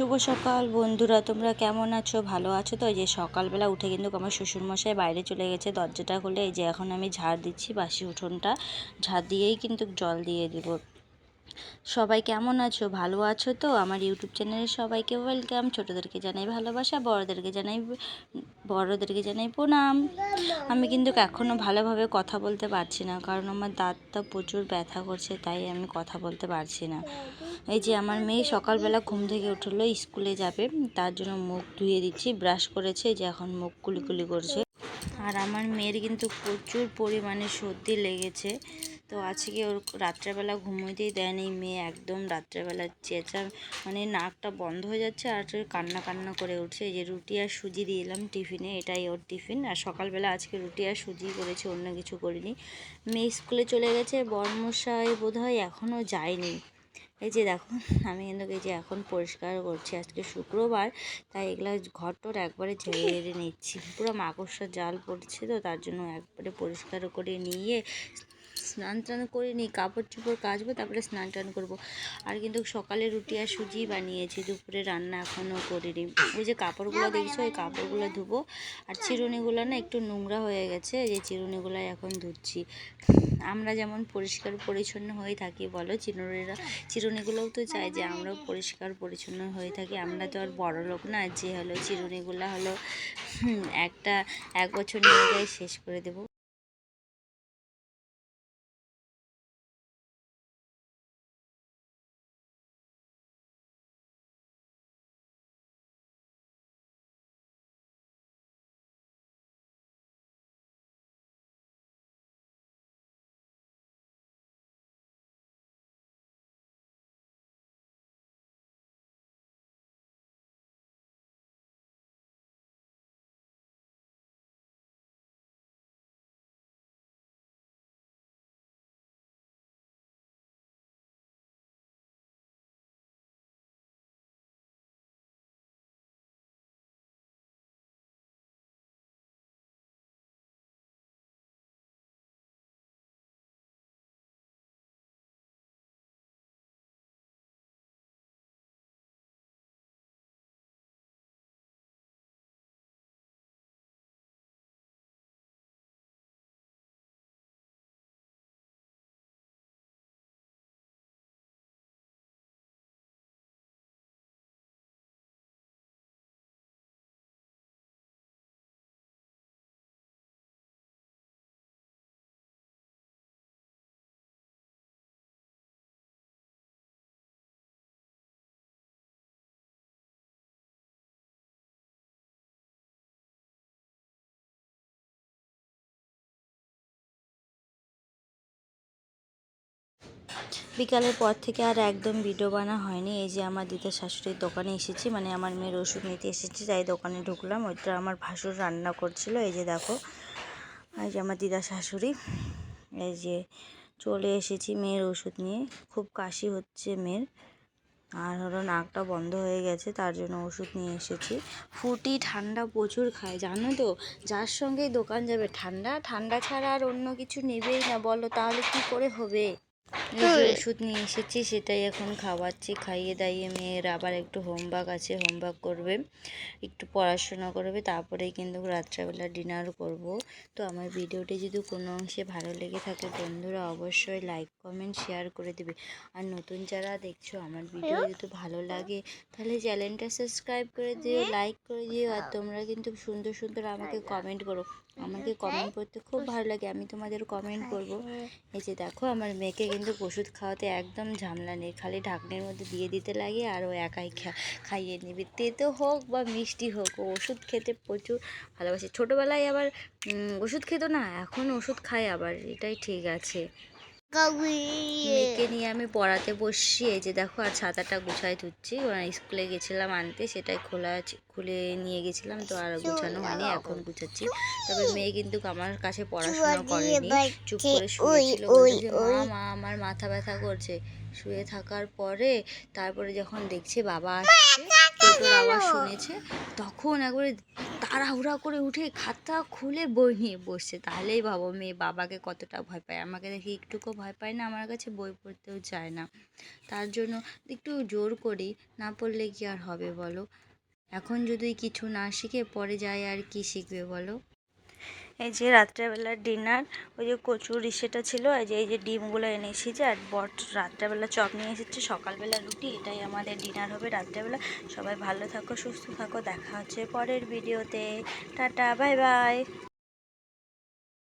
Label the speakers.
Speaker 1: শুভ সকাল বন্ধুরা, তোমরা কেমন আছো? ভালো আছো? তো এই যে সকালবেলা উঠে কিন্তু আমার শ্বশুরমশাই বাইরে চলে গেছে। দরজাটা খুলে এই যে এখন আমি ঝাড় দিচ্ছি বাসি উঠোনটা। ঝাড় দিয়েই কিন্তু জল দিয়ে দিব। সবাই কেমন আছো? ভালো আছো তো? আমার ইউটিউব চ্যানেলে সবাইকে ওয়েলকাম। ছোটোদেরকে জানাই ভালোবাসা, বড়োদেরকে জানাই বড়োদেরকে জানাই প্রণাম। আমি কিন্তু এখনও ভালোভাবে কথা বলতে পারছি না, কারণ আমার দাঁতটা প্রচুর ব্যথা করছে, তাই আমি কথা বলতে পারছি না। এই যে আমার মেয়ে সকালবেলা ঘুম থেকে উঠল, স্কুলে যাবে, তার জন্য মুখ ধুয়ে দিচ্ছি, ব্রাশ করেছে যে এখন মুখ কুলি করছে। আর আমার মেয়ের কিন্তু প্রচুর পরিমাণে সর্দি লেগেছে। তো আজকে ওর রাত্রেবেলা ঘুমোতেই দেয়নি, মেয়ে একদম রাত্রেবেলা চেঁচা মানে নাকটা বন্ধ হয়ে যাচ্ছে আর কান্না কান্না করে উঠছে। এই যে রুটি আর সুজি দিয়ে এলাম টিফিনে, এটাই ওর টিফিন। আর সকালবেলা আজকে রুটি আর সুজি করেছি, অন্য কিছু করিনি। মেয়ে স্কুলে চলে গেছে, বর্মশাই বোধ হয় এখনও যায়নি। এই যে দেখো, আমি কিন্তু এই যে এখন পরিষ্কার করছি, আজকে শুক্রবার, তাই এগুলা ঘরটর একবারে ঝেড়ে নিচ্ছি। পুরো মাকড়সার জাল পড়ছে তো, তার জন্য একবারে পরিষ্কার করে নিয়ে স্নান টান করে নিই কাপড় চোপড় কাচবো, তারপরে স্নান টান করব। আর কিন্তু সকালে রুটি আর সুজি বানিয়েছি, দুপুরে রান্না এখনও করিনি। ওই যে কাপড়গুলো দেখছ, ওই কাপড়গুলো ধুবো। আর চিরুনিগুলো না একটু নোংরা হয়ে গেছে যে চিরুনিগুলো এখন ধুচ্ছি। আমরা যেমন পরিষ্কার পরিচ্ছন্ন হয়ে থাকি, বলো চিরুনিরা, চিরুনিগুলোও তো চাই যে আমরাও পরিষ্কার পরিচ্ছন্ন হয়ে থাকি। আমরা তো আর বড় লোক না, যে হলো চিরুনিগুলো হলো একটা এক বছর নিয়ে যাই শেষ করে দেবো। বিকালের পর থেকে আর একদম ভিডিও বানা হয়নি। এই যে আমার দিদা শাশুড়ির দোকানে এসেছি মানে আমার মেয়ের ওষুধ নিতে এসেছি, তাই দোকানে ঢুকলাম। ওইটা আমার ভাসুর রান্না করছিল, এই যে দেখো। এই যে আমার দিদা শাশুড়ি, এই যে চলে এসেছি মেয়ের ওষুধ নিয়ে। খুব কাশি হচ্ছে মেয়ের, আর হলো নাকটা বন্ধ হয়ে গেছে, তার জন্য ওষুধ নিয়ে এসেছি। ফুটি ঠান্ডা প্রচুর খায়, জানো তো? যার সঙ্গেই দোকান যাবে, ঠান্ডা? ঠান্ডা ছাড়া আর অন্য কিছু নেবেই না, বলো তাহলে কি করে হবে? ওষুধ নিয়ে এসেছি সেটাই এখন খাওয়াচ্ছি খাইয়ে দাইয়ে মেয়ের আবার একটু হোমওয়ার্ক আছে হোমওয়ার্ক করবে একটু পড়াশোনা করবে তারপরেই কিন্তু রাত্রেবেলা ডিনার করব। তো আমার ভিডিওটি যদি কোনো অংশে ভালো লেগে থাকে বন্ধুরা অবশ্যই লাইক কমেন্ট শেয়ার করে দেবে। আর নতুন যারা দেখছ আমার ভিডিও যদি ভালো লাগে তাহলে চ্যানেলটা সাবস্ক্রাইব করে দিও লাইক করে দিও আর তোমরা কিন্তু সুন্দর সুন্দর আমাকে কমেন্ট করো। আমাকে কমেন্ট করতে খুব ভালো লাগে আমি তোমাদের কমেন্ট করব। এই যে দেখো আমার মেয়েকে কিন্তু ওষুধ খাওয়াতে একদম ঝামেলা নেই। খালি ঢাকনের মধ্যে দিয়ে দিতে লাগে আর ও একাই খাইয়ে নেবে। তেতো হোক বা মিষ্টি হোক, ও ওষুধ খেতে প্রচুর ভালোবাসে। ছোটোবেলায় আবার ওষুধ খেতো না, এখন ওষুধ খায় আবার। এটাই ঠিক আছে। মেয়েকে নিয়ে আমি পড়াতে বসছি এই যে দেখো আর ছাতাটা গুছাই ধুচ্ছি। ওরা স্কুলে গেছিলাম আনতে সেটাই খোলা খুলে নিয়ে গেছিলাম তো আর গুছানো হয়নি এখন গুছাচ্ছি। তবে মেয়ে কিন্তু আমার কাছে পড়াশোনা করেনি চুপ করে শুয়েছিল। মা মা আমার মাথা ব্যথা করছে। শুয়ে থাকার পরে তারপরে যখন দেখছে বাবা আসছে টোটোর আওয়াজ শুনেছে তখন একবারে তাড়াহুড়া করে উঠে খাতা খুলে বই নিয়ে বসছে। তাহলেই ভাবো মেয়ে বাবাকে কতটা ভয় পায়। আমাকে দেখে একটুকু ভয় পায় না, আমার কাছে বই পড়তেও চায় না। তার জন্য একটু জোর করি, না পড়লে কি আর হবে বলো? এখন যদি কিছু না শিখে পরে যায় আর কি শিখবে বলো? এই যে রাত্রেবেলার ডিনার, ওই যে কচুর ইসেটা ছিল, এই যে এই যে ডিমগুলো এনে এসেছে, আর বট রাত্রেবেলা চপ নিয়ে এসেছে, সকালবেলা রুটি, এটাই আমাদের ডিনার হবে রাত্রেবেলা। সবাই ভালো থাকো, সুস্থ থাকো, দেখা হচ্ছে পরের ভিডিওতে। Tata, bye bye.